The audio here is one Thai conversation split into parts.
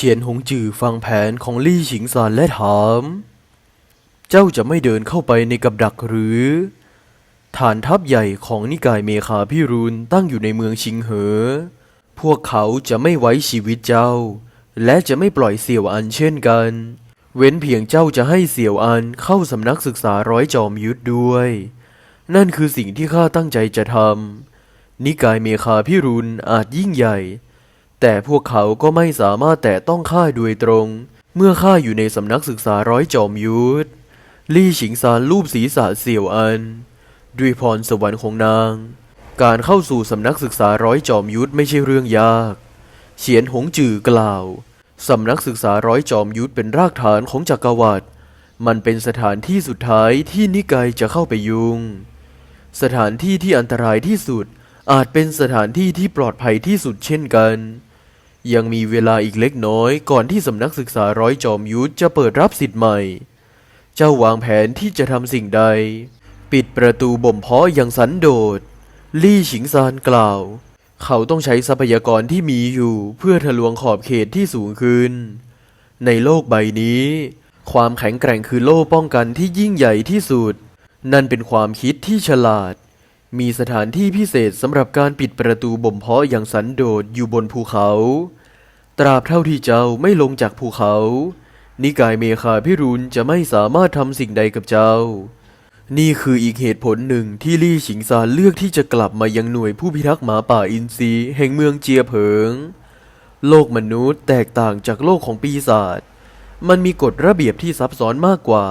เฉียนหงจือฟังแผนของลี่ฉิงซานและถาม เจ้าจะไม่เดินเข้าไปในกับดักหรือ ฐานทัพใหญ่ของนิกายเมคาพิรุณตั้งอยู่ในเมืองชิงเหอ พวกเขาจะไม่ไว้ชีวิตเจ้า และจะไม่ปล่อยเสี่ยวอันเช่นกัน เว้นเพียงเจ้าจะให้เสี่ยวอันเข้าสำนักศึกษาร้อยจอมยุทธด้วย นั่นคือสิ่งที่ข้าตั้งใจจะทำนิกายเมคาพิรุณอาจยิ่งใหญ่ แต่พวกเขาก็ไม่สามารถแตะต้องข้าโดยตรง เมื่อข้าอยู่ในสำนักศึกษาร้อยจอมยุทธลี่ฉิงซานรูปศีรษะเสี่ยวอัน ด้วยพรสวรรค์ของนาง การเข้าสู่สำนักศึกษาร้อยจอมยุทธไม่ใช่เรื่องยากเฉียนหงจือกล่าวสำนักศึกษาร้อยจอมยุทธเป็นรากฐานของจักรวรรดิมันเป็นสถานที่สุดท้ายที่นิกายจะเข้าไปยุง สถานที่ที่อันตรายที่สุดอาจเป็นสถานที่ที่ปลอดภัยที่สุดเช่นกัน ยังมีเวลาอีกเล็กน้อยก่อนที่สำนักศึกษาร้อยจอมยุทธจะเปิดรับสิทธิ์ใหม่ เจ้าวางแผนที่จะทำสิ่งใด ปิดประตูบ่มเพาะอย่างสันโดษ ลี่ฉิงซานกล่าว เขาต้องใช้ทรัพยากรที่มีอยู่เพื่อทะลวงขอบเขตที่สูงขึ้น ในโลกใบนี้ ความแข็งแกร่งคือโล่ป้องกันที่ยิ่งใหญ่ที่สุด นั่นเป็นความคิดที่ฉลาดมีสถานที่พิเศษสำหรับการปิดประตูบ่มเพาะอย่างสันโดษอยู่บนภูเขา ตราบเท่าที่เจ้าไม่ลงจากภูเขา นิกายเมคาพิรุณจะไม่สามารถทำสิ่งใดกับเจ้า นี่คืออีกเหตุผลหนึ่งที่ลี่ฉิงซานเลือกที่จะกลับมายังหน่วยผู้พิทักษ์หมาป่าอินทรีแห่งเมืองเจียเผิง โลกมนุษย์แตกต่างจากโลกของปีศาจ มันมีกฎระเบียบที่ซับซ้อนมากกว่า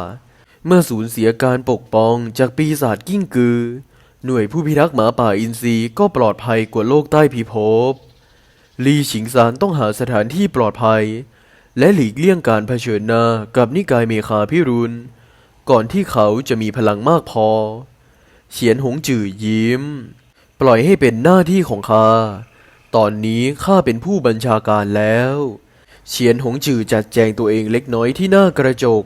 เมื่อสูญเสียการปกป้องจากปีศาจกิ้งกือ หน่วยผู้พิทักษ์หมาป่าอินทรีก็ปลอดภัยกว่าโลกใต้พิภพ ลี่ฉิงซานต้องหาสถานที่ปลอดภัย และหลีกเลี่ยงการเผชิญหน้ากับนิกายเมคาพิรุณ ก่อนที่เขาจะมีพลังมากพอ เฉียนหงจื่อยิ้ม ปล่อยให้เป็นหน้าที่ของข้า ตอนนี้ข้าเป็นผู้บัญชาการแล้วเฉียนหงจื่อจัดแจงตัวเองเล็กน้อยที่หน้ากระจก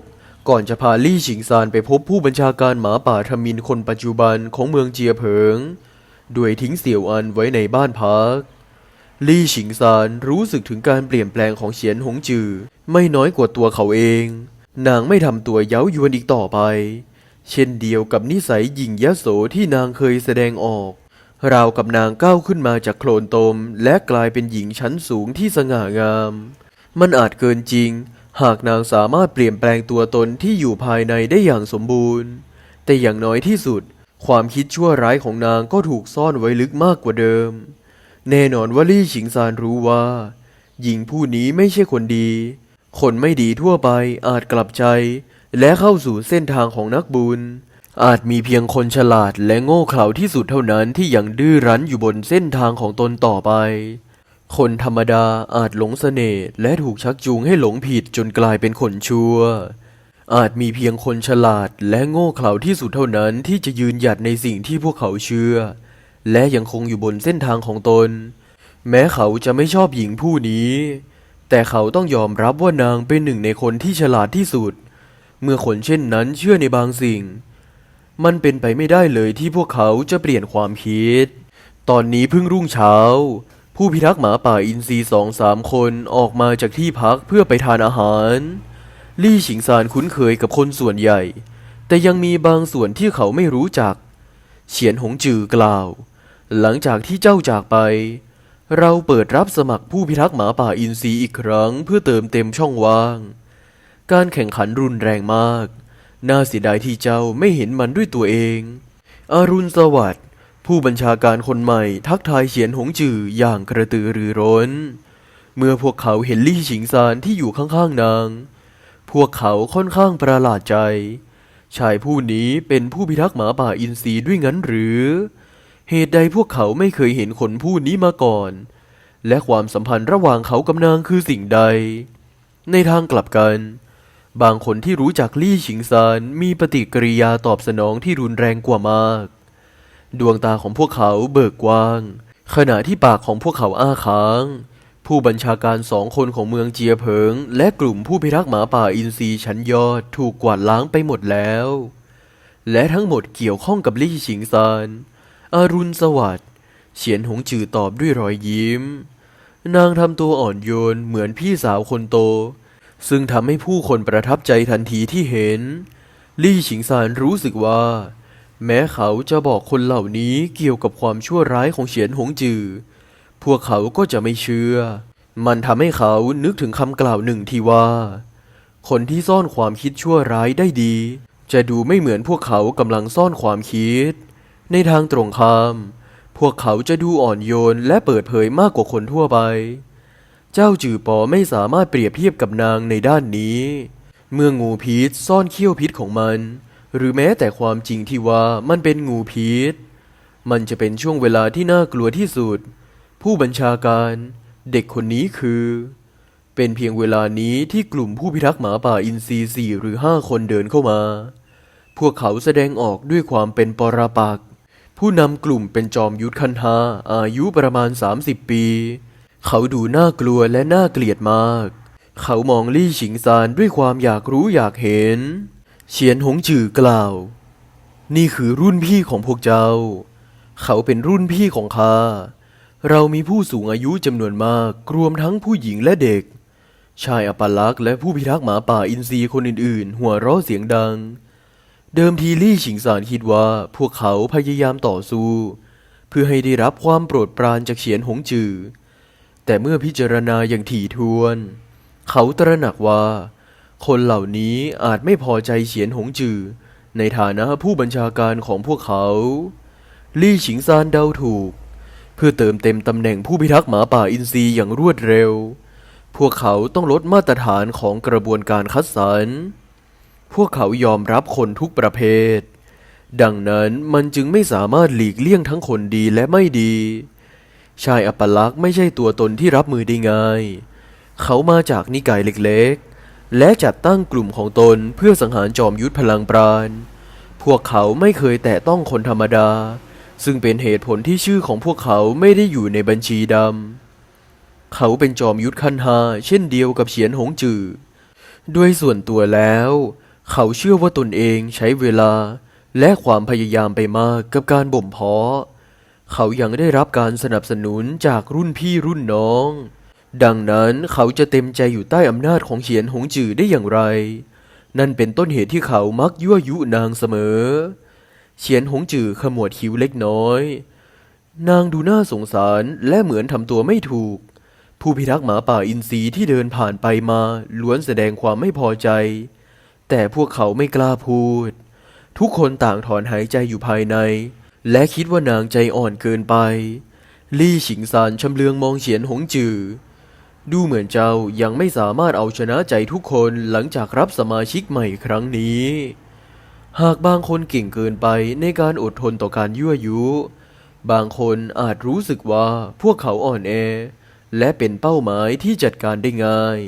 ก่อนจะพาลี่ฉิงซานไปพบผู้บัญชาการหมาป่าทมินคนปัจจุบันของเมืองเจียเผิง ด้วยทิ้งเสี่ยวอันไว้ในบ้านพัก ลี่ฉิงซานรู้สึกถึงการเปลี่ยนแปลงของเฉียนหงจือ ไม่น้อยกว่าตัวเขาเอง นางไม่ทำตัวเย้ายวนอีกต่อไป เช่นเดียวกับนิสัยหยิ่งยโสที่นางเคยแสดงออก ราวกับนางก้าวขึ้นมาจากโคลนตม และกลายเป็นหญิงชั้นสูงที่สง่างาม มันอาจเกินจริง หากนางสามารถเปลี่ยนแปลงตัวตนที่อยู่ภายในได้อย่างสมบูรณ์ แต่อย่างน้อยที่สุด ความคิดชั่วร้ายของนางก็ถูกซ่อนไว้ลึกมากกว่าเดิม แน่นอนว่าลี่ฉิงซานรู้ว่า หญิงผู้นี้ไม่ใช่คนดี คนไม่ดีทั่วไปอาจกลับใจ และเข้าสู่เส้นทางของนักบุญ อาจมีเพียงคนฉลาดและโง่เขลาที่สุดเท่านั้นที่ยังดื้อรั้นอยู่บนเส้นทางของตนต่อไป คนธรรมดาอาจหลงเสน่ห์และถูกชักจูงให้หลงผิดจนกลายเป็นคนชั่วอาจมีเพียงคนฉลาดและโง่เขลาที่สุดเท่านั้นที่จะยืนหยัดในสิ่งที่พวกเขาเชื่อ และยังคงอยู่บนเส้นทางของตน แม้เขาจะไม่ชอบหญิงผู้นี้ แต่เขาต้องยอมรับว่านางเป็นหนึ่งในคนที่ฉลาดที่สุด เมื่อคนเช่นนั้นเชื่อในบางสิ่ง มันเป็นไปไม่ได้เลยที่พวกเขาจะเปลี่ยนความคิด ตอนนี้เพิ่งรุ่งเช้า ผู้พิทักษ์หมาป่าอินทรีสองสามคนออกมาจากที่พักเพื่อไปทานอาหารลี่ฉิงซานคุ้นเคยกับคนส่วนใหญ่ แต่ยังมีบางส่วนที่เขาไม่รู้จัก เฉียนหงจือกล่าว หลังจากที่เจ้าจากไป เราเปิดรับสมัครผู้พิทักษ์หมาป่าอินทรีอีกครั้งเพื่อเติมเต็มช่องว่าง การแข่งขันรุนแรงมาก น่าเสียดายที่เจ้าไม่เห็นมันด้วยตัวเอง อรุณสวัสดิ์ผู้บัญชาการคนใหม่ทักทายเฉียนหงจืออย่างกระตือรือร้น เมื่อพวกเขาเห็นลี่ฉิงซานที่อยู่ข้างๆนาง พวกเขาค่อนข้างประหลาดใจ ชายผู้นี้เป็นผู้พิทักษ์หมาป่าอินทรีด้วยงั้นหรือเเหตุใดพวกเขาไม่เคยเห็นคนผู้นี้มาก่อน และความสัมพันธ์ระหว่างเขากับนางคือสิ่งใด ในทางกลับกัน บางคนที่รู้จักลี่ฉิงซานมีปฏิกิริยาตอบสนองที่รุนแรงกว่ามาก ดวงตาของพวกเขาเบิกกว้าง ขณะที่ปากของพวกเขาอ้าค้าง ผู้บัญชาการสองคนของเมืองเจียเผิง และกลุ่มผู้พิทักษ์หมาป่าอินทรีชั้นยอดถูกกวาดล้างไปหมดแล้ว และทั้งหมดเกี่ยวข้องกับลี่ฉิงซาน อารุณสวัสดิ์เฉียนหงจือตอบด้วยรอยยิ้ม นางทำตัวอ่อนโยนเหมือนพี่สาวคนโต ซึ่งทำให้ผู้คนประทับใจทันทีที่เห็น ลี่ฉิงซานรู้สึกว่า แม้เขาจะบอกคนเหล่านี้เกี่ยวกับความชั่วร้ายของเฉียนหงจือ พวกเขาก็จะไม่เชื่อ มันทำให้เขานึกถึงคำกล่าวหนึ่งที่ว่า คนที่ซ่อนความคิดชั่วร้ายได้ดี จะดูไม่เหมือนพวกเขากำลังซ่อนความคิด ในทางตรงข้าม พวกเขาจะดูอ่อนโยนและเปิดเผยมากกว่าคนทั่วไป เจ้าจือปอไม่สามารถเปรียบเทียบกับนางในด้านนี้ เมื่องูพิษซ่อนเขี้ยวพิษของมัน หรือแม้แต่ความจริงที่ว่ามันเป็นงูพิษ มันจะเป็นช่วงเวลาที่น่ากลัวที่สุด ผู้บัญชาการเด็กคนนี้คือ เป็นเพียงเวลานี้ที่กลุ่มผู้พิทักษ์หมาป่าอินทรีสี่หรือห้าคนเดินเข้ามา พวกเขาแสดงออกด้วยความเป็นปรปักษ์ ผู้นำกลุ่มเป็นจอมยุทธคันธาอายุประมาณ 30 ปี เขาดูน่ากลัวและน่าเกลียดมาก เขามองลี่ฉิงซานด้วยความอยากรู้อยากเห็น เฉียนหงจือกล่าว นี่คือรุ่นพี่ของพวกเจ้า เขาเป็นรุ่นพี่ของข้าเรามีผู้สูงอายุจำนวนมากรวมทั้งผู้หญิงและเด็ก ชายอัปลักษ์และผู้พิทักษ์หมาป่าอินทรีคนอื่นๆ หัวเราะเสียงดัง เดิมทีลี่ฉิงซานคิดว่าพวกเขาพยายามต่อสู้ เพื่อให้ได้รับความโปรดปรานจากเฉียนหงจือ แต่เมื่อพิจารณาอย่างถี่ถ้วน เขาตระหนักว่า คนเหล่านี้อาจไม่พอใจเฉียนหงจือ ในฐานะผู้บัญชาการของพวกเขา ลี่ฉิงซานเดาถูก เพื่อเติมเต็มตำแหน่งผู้พิทักษ์หมาป่าอินทรีอย่างรวดเร็ว พวกเขาต้องลดมาตรฐานของกระบวนการคัดสรร พวกเขายอมรับคนทุกประเภท ดังนั้นมันจึงไม่สามารถหลีกเลี่ยงทั้งคนดีและไม่ดี ชายอัปลักษ์ไม่ใช่ตัวตนที่รับมือได้ง่าย เขามาจากนิกายเล็กๆ และจัดตั้งกลุ่มของตนเพื่อสังหารจอมยุทธพลังปราณ พวกเขาไม่เคยแตะต้องคนธรรมดา ซึ่งเป็นเหตุผลที่ชื่อของพวกเขาไม่ได้อยู่ในบัญชีดำ เขาเป็นจอมยุทธคันฮาเช่นเดียวกับเฉียนหงจือด้วยส่วนตัวแล้ว เขาเชื่อว่าตนเองใช้เวลาและความพยายามไปมากกับการบ่มเพาะ เขายังได้รับการสนับสนุนจากรุ่นพี่รุ่นน้อง ดังนั้นเขาจะเต็มใจอยู่ใต้อำนาจของเฉียนหงจือได้อย่างไร นั่นเป็นต้นเหตุที่เขามักยั่วยุนางเสมอ เฉียนหงจือขมวดคิ้วเล็กน้อย นางดูน่าสงสารและเหมือนทำตัวไม่ถูก ผู้พิทักษ์หมาป่าอินทรีที่เดินผ่านไปมาล้วนแสดงความไม่พอใจ แต่พวกเขาไม่กล้าพูด ทุกคนต่างถอนหายใจอยู่ภายใน และคิดว่านางใจอ่อนเกินไป ลี่ฉิงซานชำเลืองมองเฉียนหงจือ ดูเหมือนเจ้ายังไม่สามารถเอาชนะใจทุกคนหลังจากรับสมาชิกใหม่ครั้งนี้ หากบางคนเก่งเกินไปในการอดทนต่อการยั่วยุ บางคนอาจรู้สึกว่าพวกเขาอ่อนแอ และเป็นเป้าหมายที่จัดการได้ง่าย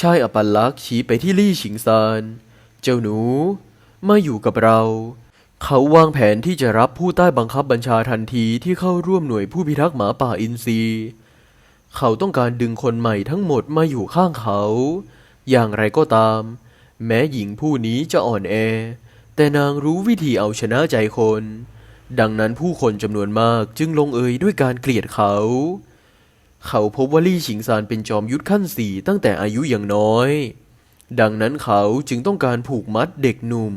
ชายอปัลลักษ์ชี้ไปที่ลี่ฉิงซาน เจ้าหนู มาอยู่กับเรา เขาวางแผนที่จะรับผู้ใต้บังคับบัญชาทันทีที่เข้าร่วมหน่วยผู้พิทักษ์หมาป่าอินทรีเขาต้องการดึงคนใหม่ทั้งหมดมาอยู่ข้างเขา อย่างไรก็ตาม แม้หญิงผู้นี้จะอ่อนแอ แต่นางรู้วิธีเอาชนะใจคน ดังนั้นผู้คนจำนวนมากจึงลงเอยด้วยการเกลียดเขาเขาพบว่าลี่ฉิงซานเป็นจอมยุทธขั้นสี่ตั้งแต่อายุยังน้อย ดังนั้นเขาจึงต้องการผูกมัดเด็กหนุ่ม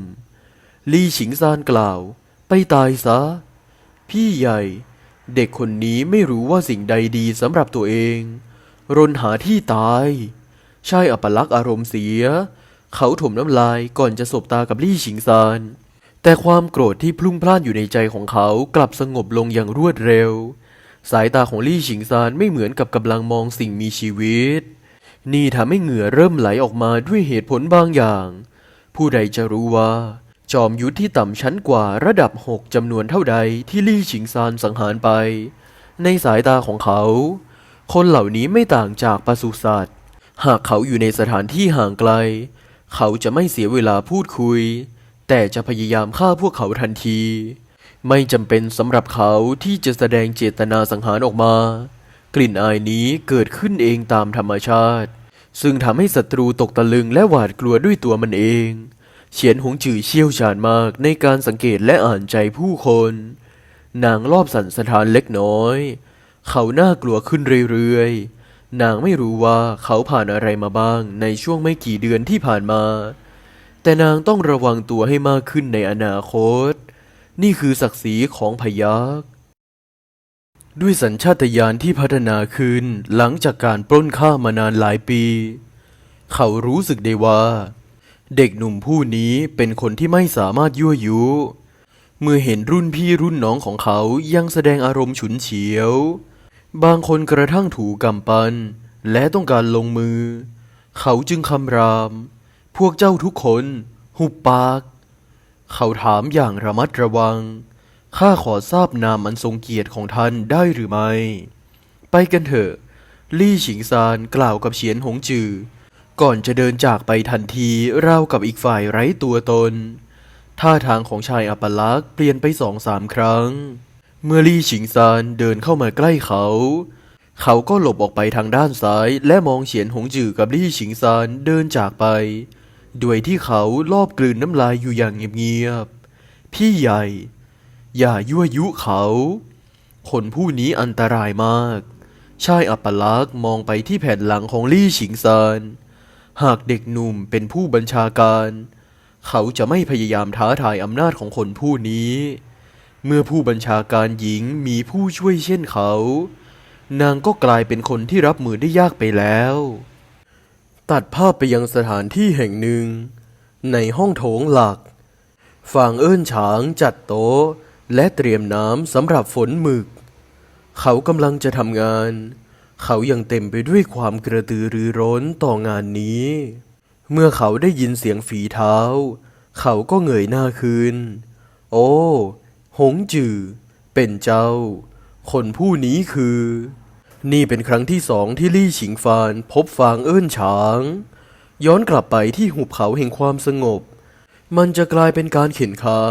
ลี่ฉิงซานกล่าว ไปตายซะ พี่ใหญ่ เด็กคนนี้ไม่รู้ว่าสิ่งใดดีสำหรับตัวเอง รนหาที่ตายชายอัปลักษณ์อารมณ์เสีย เขาถมน้ำลายก่อนจะสบตากับลี่ฉิงซาน แต่ความโกรธที่พลุ่งพล่านอยู่ในใจของเขากลับสงบลงอย่างรวดเร็ว สายตาของลี่ฉิงซานไม่เหมือนกับกำลังมองสิ่งมีชีวิต นี่ทำให้เหงื่อเริ่มไหลออกมาด้วยเหตุผลบางอย่าง ผู้ใดจะรู้ว่า จอมยุทธที่ต่ำชั้นกว่าระดับหกจำนวนเท่าใดที่ลี่ฉิงซานสังหารไป ในสายตาของเขา คนเหล่านี้ไม่ต่างจากปศุสัตว์ หากเขาอยู่ในสถานที่ห่างไกล เขาจะไม่เสียเวลาพูดคุย แต่จะพยายามฆ่าพวกเขาทันที ไม่จำเป็นสำหรับเขาที่จะแสดงเจตนาสังหารออกมา กลิ่นอายนี้เกิดขึ้นเองตามธรรมชาติ ซึ่งทำให้ศัตรูตกตะลึงและหวาดกลัวด้วยตัวมันเอง เฉียนหงจือเชี่ยวชาญมากในการสังเกตและอ่านใจผู้คน นางรอบสันสถานเล็กน้อย เขาน่ากลัวขึ้นเรื่อยนางไม่รู้ว่าเขาผ่านอะไรมาบ้างในช่วงไม่กี่เดือนที่ผ่านมา แต่นางต้องระวังตัวให้มากขึ้นในอนาคต นี่คือศักดิ์ศรีของพยัก ด้วยสัญชาตญาณที่พัฒนาขึ้นหลังจากการปล้นฆ่ามานานหลายปี เขารู้สึกได้ว่า เด็กหนุ่มผู้นี้เป็นคนที่ไม่สามารถยั่วยุ เมื่อเห็นรุ่นพี่รุ่นน้องของเขายังแสดงอารมณ์ฉุนเฉียว บางคนกระทั่งถูกำปัน และต้องการลงมือ เขาจึงคำราม พวกเจ้าทุกคน หุบปาก เขาถามอย่างระมัดระวัง ข้าขอทราบนามอันทรงเกียรติของท่านได้หรือไม่ ไปกันเถอะ ลี่ฉิงซานกล่าวกับเฉียนหงจือ ก่อนจะเดินจากไปทันทีราวกับอีกฝ่ายไร้ตัวตน ท่าทางของชายอัปลักษ์เปลี่ยนไปสองสามครั้ง เมื่อลี่ฉิงซานเดินเข้ามาใกล้เขา เขาก็หลบออกไปทางด้านซ้าย และมองเฉียนหงจือกับลี่ฉิงซานเดินจากไปโดยที่เขาลอบกลืนน้ำลายอยู่อย่างเงียบๆพี่ใหญ่ อย่ายั่วยุเขา คนผู้นี้อันตรายมาก ชายอัปลักษ์มองไปที่แผ่นหลังของลี่ฉิงซานหากเด็กหนุ่มเป็นผู้บัญชาการ เขาจะไม่พยายามท้าทายอำนาจของคนผู้นี้ เมื่อผู้บัญชาการหญิงมีผู้ช่วยเช่นเขา นางก็กลายเป็นคนที่รับมือได้ยากไปแล้ว ตัดภาพไปยังสถานที่แห่งหนึ่ง ในห้องโถงหลักฟางเอิ้นฉางจัดโต๊ะ และเตรียมน้ำสำหรับฝนหมึก เขากำลังจะทำงาน เขายังเต็มไปด้วยความกระตือรือร้นต่องานนี้ เมื่อเขาได้ยินเสียงฝีเท้า เขาก็เงยหน้าขึ้น โอ้ หงจือ เป็นเจ้า คนผู้นี้คือ นี่เป็นครั้งที่สองที่ลี่ฉิงฟานพบฟางเอิ้นฉาง ย้อนกลับไปที่หุบเขาแห่งความสงบ มันจะกลายเป็นการเข็นคา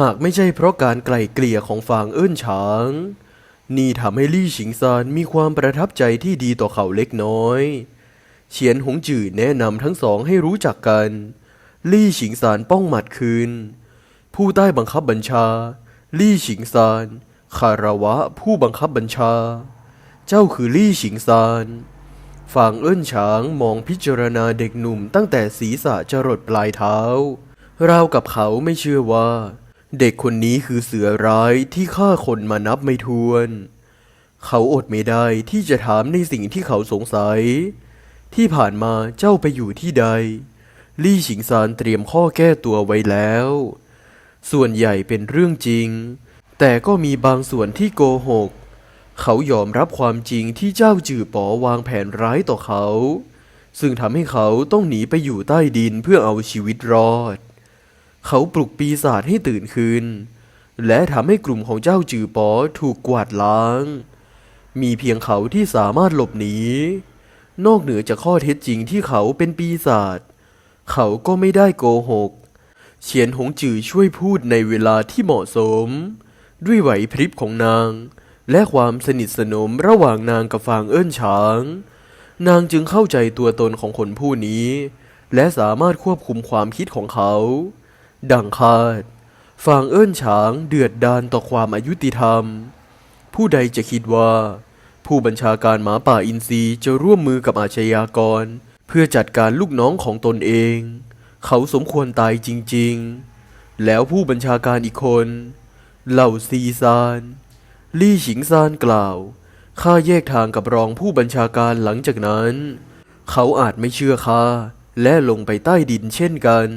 หากไม่ใช่เพราะการไกล่เกลี่ยของฟางเอิ้นฉาง นี่ทำให้ลี่ฉิงซานมีความประทับใจที่ดีต่อเขาเล็กน้อย เฉียนหงจื่อแนะนำทั้งสองให้รู้จักกัน ลี่ฉิงซานป้องหมัดคืน ผู้ใต้บังคับบัญชา ลี่ฉิงซานคารวะผู้บังคับบัญชา เจ้าคือลี่ฉิงซานฝางเอิ้นฉางมองพิจารณาเด็กหนุ่มตั้งแต่ศีรษะจรดปลายเท้า ราวกับเขาไม่เชื่อว่า เด็กคนนี้คือเสือร้ายที่ฆ่าคนมานับไม่ถ้วน เขาอดไม่ได้ที่จะถามในสิ่งที่เขาสงสัย ที่ผ่านมาเจ้าไปอยู่ที่ใด ลี่ฉิงซานเตรียมข้อแก้ตัวไว้แล้ว ส่วนใหญ่เป็นเรื่องจริง แต่ก็มีบางส่วนที่โกหก เขายอมรับความจริงที่เจ้าจือป๋อวางแผนร้ายต่อเขา ซึ่งทำให้เขาต้องหนีไปอยู่ใต้ดินเพื่อเอาชีวิตรอด เขาปลุกปีศาจให้ตื่นคืน และทำให้กลุ่มของเจ้าจือป๋อถูกกวาดล้าง มีเพียงเขาที่สามารถหลบหนี นอกเหนือจากข้อเท็จจริงที่เขาเป็นปีศาจ เขาก็ไม่ได้โกหก เฉียนหงจือช่วยพูดในเวลาที่เหมาะสม ด้วยไหวพริบของนาง และความสนิทสนมระหว่างนางกับฟางเอิ้นฉาง นางจึงเข้าใจตัวตนของคนผู้นี้ และสามารถควบคุมความคิดของเขา ดังคาดฟางเอิ้นฉางเดือดดาลต่อความอายุติธรรม ผู้ใดจะคิดว่า ผู้บัญชาการหมาป่าอินทรีจะร่วมมือกับอาชญากร เพื่อจัดการลูกน้องของตนเอง เขาสมควรตายจริง ๆ แล้วผู้บัญชาการอีกคน เหล่าซีซาน ลี่ฉิงซานกล่าว ข้าแยกทางกับรองผู้บัญชาการหลังจากนั้น เขาอาจไม่เชื่อข้าและลงไปใต้ดินเช่นกัน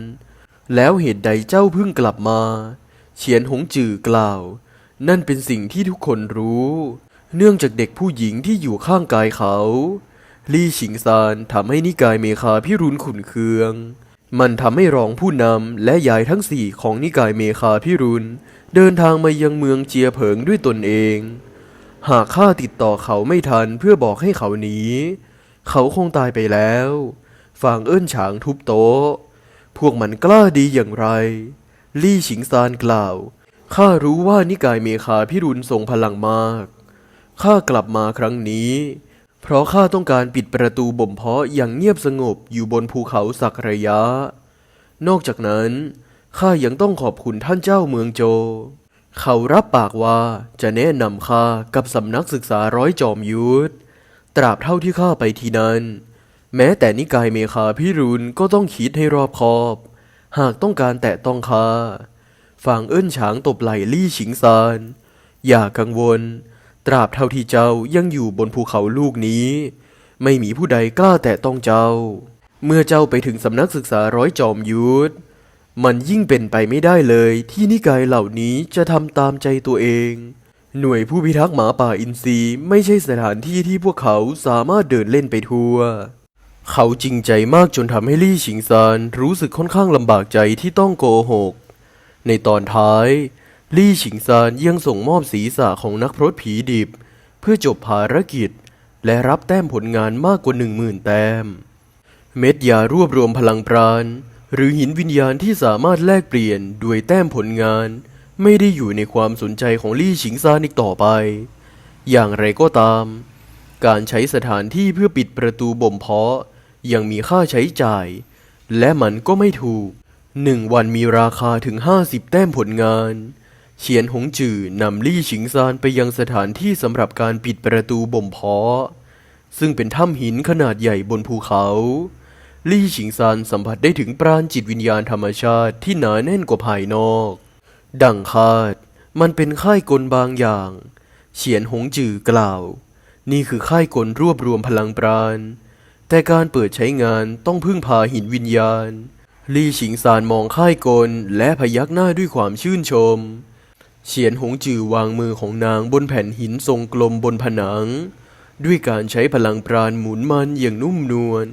แล้วเหตุใดเจ้าเพิ่งกลับมา เฉียนหงจื่อกล่าว นั่นเป็นสิ่งที่ทุกคนรู้ เนื่องจากเด็กผู้หญิงที่อยู่ข้างกายเขา ลี่ฉิงซานทำให้นิกายเมคาพิรุณขุนเคือง มันทำให้รองผู้นำและยายทั้งสี่ของนิกายเมคาพิรุณเดินทางมายังเมืองเจียเผิงด้วยตนเอง หากข้าติดต่อเขาไม่ทันเพื่อบอกให้เขาหนี เขาคงตายไปแล้ว ฟางเอิ้นฉางทุบโต๊ะ พวกมันกล้าดีอย่างไร ลี่ฉิงซานกล่าว ข้ารู้ว่านิกายเมคาพิรุณทรงพลังมาก ข้ากลับมาครั้งนี้ เพราะข้าต้องการปิดประตูบ่มเพาะอย่างเงียบสงบอยู่บนภูเขาสักระยะ นอกจากนั้น ข้ายังต้องขอบคุณท่านเจ้าเมืองโจ เขารับปากว่าจะแนะนำข้ากับสำนักศึกษาร้อยจอมยุทธ ตราบเท่าที่ข้าไปที่นั้น แม้แต่นิกายเมคาพิรุณก็ต้องคิดให้รอบคอบ หากต้องการแตะต้องข้าฝางเอิ้นฉางตบไหล่ลี่ฉิงซาน อย่ากังวล ตราบเท่าที่เจ้ายังอยู่บนภูเขาลูกนี้ ไม่มีผู้ใดกล้าแตะต้องเจ้า เมื่อเจ้าไปถึงสำนักศึกษาร้อยจอมยุทธมันยิ่งเป็นไปไม่ได้เลยที่นิกายเหล่านี้จะทำตามใจตัวเอง หน่วยผู้พิทักษ์หมาป่าอินทรีไม่ใช่สถานที่ที่พวกเขาสามารถเดินเล่นไปทั่ว เขาจริงใจมากจนทำให้ลี่ฉิงซานรู้สึกค่อนข้างลำบากใจที่ต้องโกหก ในตอนท้าย ลี่ฉิงซานยังส่งมอบศีรษะของนักพรตผีดิบ เพื่อจบภารกิจ และรับแต้มผลงานมากกว่าหนึ่งหมื่นแต้ม เม็ดยารวบรวมพลังปราณ หรือหินวิญญาณที่สามารถแลกเปลี่ยนด้วยแต้มผลงาน ไม่ได้อยู่ในความสนใจของลี่ฉิงซานอีกต่อไป อย่างไรก็ตาม การใช้สถานที่เพื่อปิดประตูบ่มเพาะ ยังมีค่าใช้จ่าย และมันก็ไม่ถูกหนึ่งวันมีราคาถึง 50 แต้มผลงาน เฉียนหงจือนำลี่ฉิงซานไปยังสถานที่สำหรับการปิดประตูบ่มเพาะ ซึ่งเป็นถ้ำหินขนาดใหญ่บนภูเขา ลี่ฉิงซานสัมผัสได้ถึงปราณจิตวิญญาณธรรมชาติที่หนาแน่นกว่าภายนอก ดังคาด มันเป็นค่ายกลบางอย่าง เฉียนหงจือกล่าว นี่คือค่ายกลรวบรวมพลังปราณ แต่การเปิดใช้งานต้องพึ่งพาหินวิญญาณ ลี่ฉิงซานมองค่ายกลและพยักหน้าด้วยความชื่นชม เฉียนหงจือวางมือของนางบนแผ่นหินทรงกลมบนผนัง ด้วยการใช้พลังปราณหมุนมันอย่างนุ่มนวล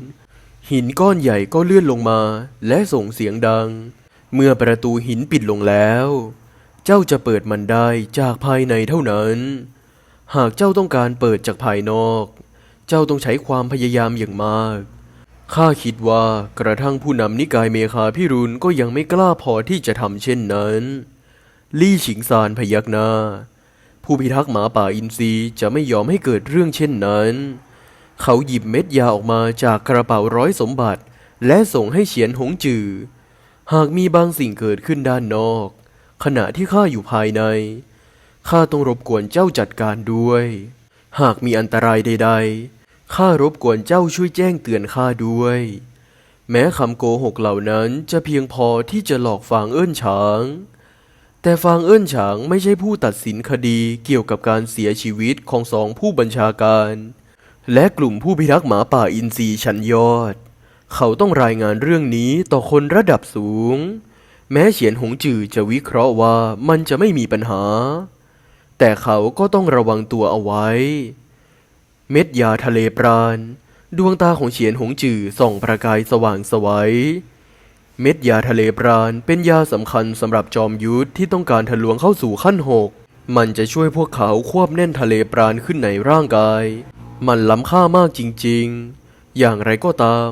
หินก้อนใหญ่ก็เลื่อนลงมาและส่งเสียงดัง เมื่อประตูหินปิดลงแล้ว เจ้าจะเปิดมันได้จากภายในเท่านั้น หากเจ้าต้องการเปิดจากภายนอก เจ้าต้องใช้ความพยายามอย่างมาก ข้าคิดว่ากระทั่งผู้นำนิกายเมคาพิรุณก็ยังไม่กล้าพอที่จะทำเช่นนั้น ลี่ฉิงซานพยักหน้า ผู้พิทักษ์หมาป่าอินทรีจะไม่ยอมให้เกิดเรื่องเช่นนั้น เขาหยิบเม็ดยาออกมาจากกระเป๋าร้อยสมบัติ และส่งให้เฉียนหงจือ หากมีบางสิ่งเกิดขึ้นด้านนอก ขณะที่ข้าอยู่ภายในข้าต้องรบกวนเจ้าจัดการด้วย หากมีอันตรายใดๆ ข้ารบกวนเจ้าช่วยแจ้งเตือนข้าด้วย แม้คำโกหกเหล่านั้นจะเพียงพอที่จะหลอกฟางเอิ้นฉาง แต่ฟางเอิ้นฉางไม่ใช่ผู้ตัดสินคดีเกี่ยวกับการเสียชีวิตของสองผู้บัญชาการ และกลุ่มผู้พิทักษ์หมาป่าอินทรีชั้นยอด เขาต้องรายงานเรื่องนี้ต่อคนระดับสูง แม้เฉียนหงจือจะวิเคราะห์ว่ามันจะไม่มีปัญหา แต่เขาก็ต้องระวังตัวเอาไว้ เม็ดยาทะเลปราณ ดวงตาของเฉียนหงจือส่องประกายสว่างไสวัย เม็ดยาทะเลปราณเป็นยาสำคัญสำหรับจอมยุทธที่ต้องการทะลวงเข้าสู่ขั้นหก มันจะช่วยพวกเขาควบแน่นทะเลปราณขึ้นในร่างกาย มันล้ำค่ามากจริงๆ อย่างไรก็ตาม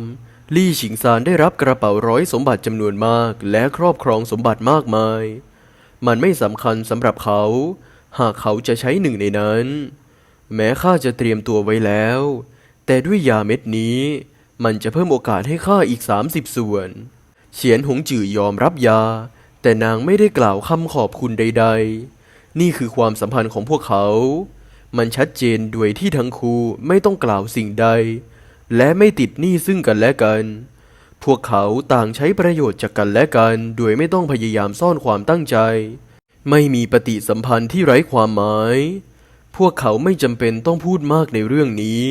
ลี่ฉิงซานได้รับกระเป๋าร้อยสมบัติจำนวนมากและครอบครองสมบัติมากมาย มันไม่สำคัญสำหรับเขา หากเขาจะใช้หนึ่งในนั้น แม้ข้าจะเตรียมตัวไว้แล้ว แต่ด้วยยาเม็ดนี้ มันจะเพิ่มโอกาสให้ข้าอีก 30 ส่วน เฉียนหงจือยอมรับยา แต่นางไม่ได้กล่าวคำขอบคุณใด ๆ นี่คือความสัมพันธ์ของพวกเขา มันชัดเจนด้วยที่ทั้งคู่ไม่ต้องกล่าวสิ่งใด และไม่ติดหนี้ซึ่งกันและกัน พวกเขาต่างใช้ประโยชน์จากกันและกัน โดยไม่ต้องพยายามซ่อนความตั้งใจ ไม่มีปฏิสัมพันธ์ที่ไร้ความหมาย พวกเขาไม่จำเป็นต้องพูดมากในเรื่องนี้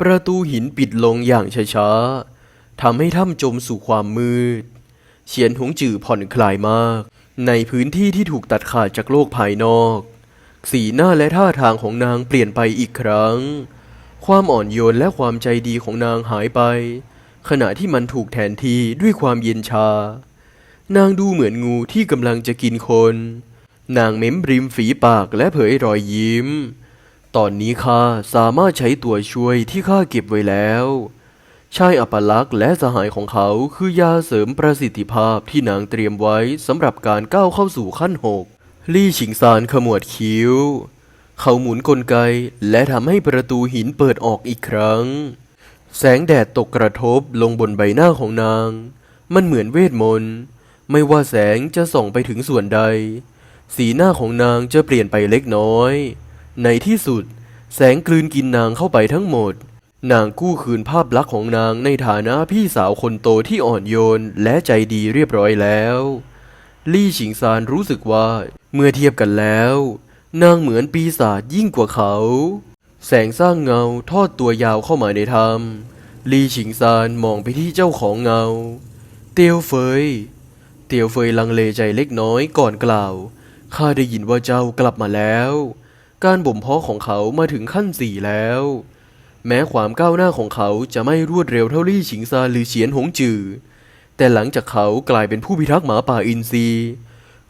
ประตูหินปิดลงอย่างช้าๆทำให้ถ้ำจมสู่ความมืด เฉียนหงจือผ่อนคลายมาก ในพื้นที่ที่ถูกตัดขาดจากโลกภายนอก สีหน้าและท่าทางของนางเปลี่ยนไปอีกครั้ง ความอ่อนโยนและความใจดีของนางหายไป ขณะที่มันถูกแทนที่ด้วยความเย็นชา นางดูเหมือนงูที่กำลังจะกินคน นางเม้มริมฝีปากและเผยรอยยิ้ม ตอนนี้ข้าสามารถใช้ตัวช่วยที่ข้าเก็บไว้แล้ว ชายอัปลักษ์และสหายของเขาคือยาเสริมประสิทธิภาพที่นางเตรียมไว้สำหรับการก้าวเข้าสู่ขั้นหกลี่ฉิงซานขมวดคิ้ว เขาหมุนกลไกและทำให้ประตูหินเปิดออกอีกครั้ง แสงแดดตกกระทบลงบนใบหน้าของนาง มันเหมือนเวทมนต์ ไม่ว่าแสงจะส่องไปถึงส่วนใด สีหน้าของนางจะเปลี่ยนไปเล็กน้อย ในที่สุด แสงกลืนกินนางเข้าไปทั้งหมด นางกู้คืนภาพลักษณ์ของนางในฐานะพี่สาวคนโตที่อ่อนโยนและใจดีเรียบร้อยแล้ว ลี่ฉิงซานรู้สึกว่า เมื่อเทียบกันแล้ว นางเหมือนปีศาจยิ่งกว่าเขา แสงสร้างเงาทอดตัวยาวเข้ามาในธรรมลี่ฉิงซานมองไปที่เจ้าของเงา เตียวเฟย เตียวเฟยลังเลใจเล็กน้อยก่อนกล่าว ข้าได้ยินว่าเจ้ากลับมาแล้ว การบ่มเพาะของเขามาถึงขั้นสี่แล้ว แม้ความก้าวหน้าของเขาจะไม่รวดเร็วเท่าลี่ฉิงซาหรือเฉียนหงจือ แต่หลังจากเขากลายเป็นผู้พิทักษ์หมาป่าอินทรี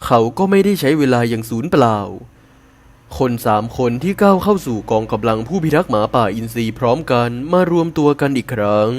เขาก็ไม่ได้ใช้เวลาอย่างสูญเปล่า คนสามคนที่ก้าวเข้าสู่กองกำลังผู้พิทักษ์หมาป่าอินทรีพร้อมกันมารวมตัวกันอีกครั้ง